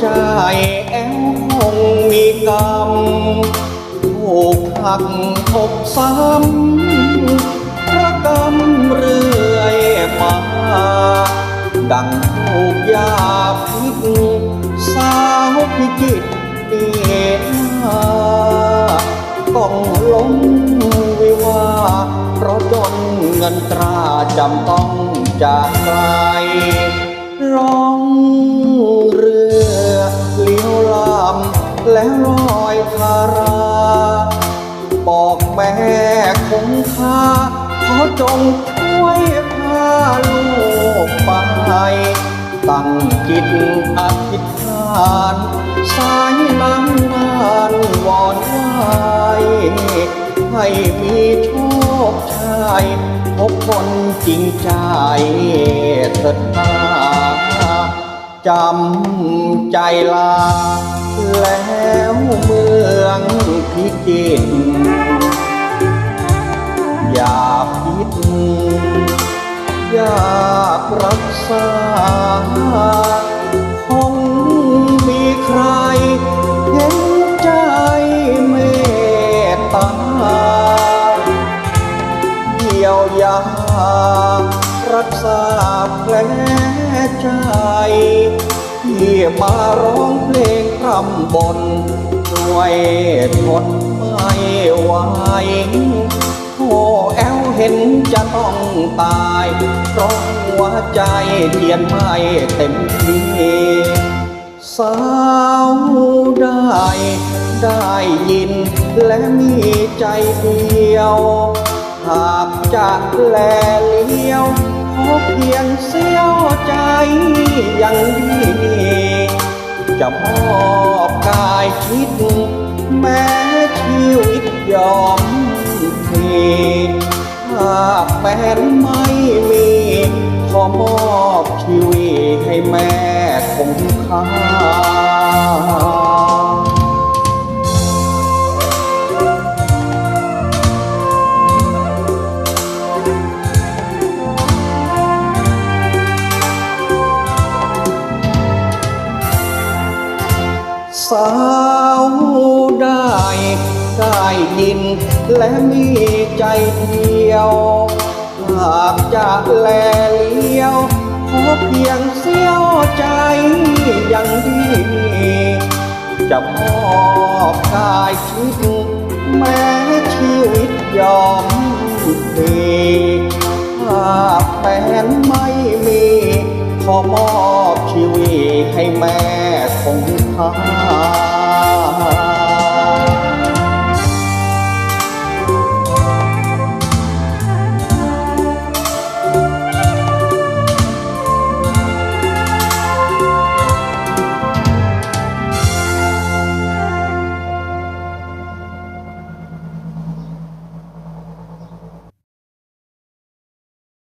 ใจแอวคงมีกรรมถูกหักอกซ้ำระกำเรื่อยมา ดังถูกยาพิษสาวพิจิตรเดีนาต้องล้มวิวา เพราะจนเงินตราจำต้องจากไกลรอ งคาขอจงช่วยพาลูกไป ตั้งจิตอธิษฐาน สายน้ำนานวอนไหวให้มีโชคชัยพบคนจริงใจเถิดนาจำใจลา แล้วเมืองพิจิตร ยา รักษาแผลใจที่มาร้องเพลงคำบนด้วยทนไม่ไหวโอ้แอวเห็นจะต้องตายเพราะหัวใจเทียนไม่เต็มที่สาวได้ได้ยินและมีใจเดียว หากจะแลเลี้ยวขอเพียงเสียวใจอย่างดีจะมอบกายคิด แม้ชีวิตยอมพลีหากแฟนไม่มี ขอมอบชีวิตให้แม่คงคา สาวได้ ได้ยิน และมีใจเดียว หากจะแลเลี้ยวขอเพียงเสี้ยวใจอย่างดีจะมอบกายคิดแม้ชีวิตยอมพลีหากแฟนไม่มี ขอมอบชีวิตให้แม่ คงคา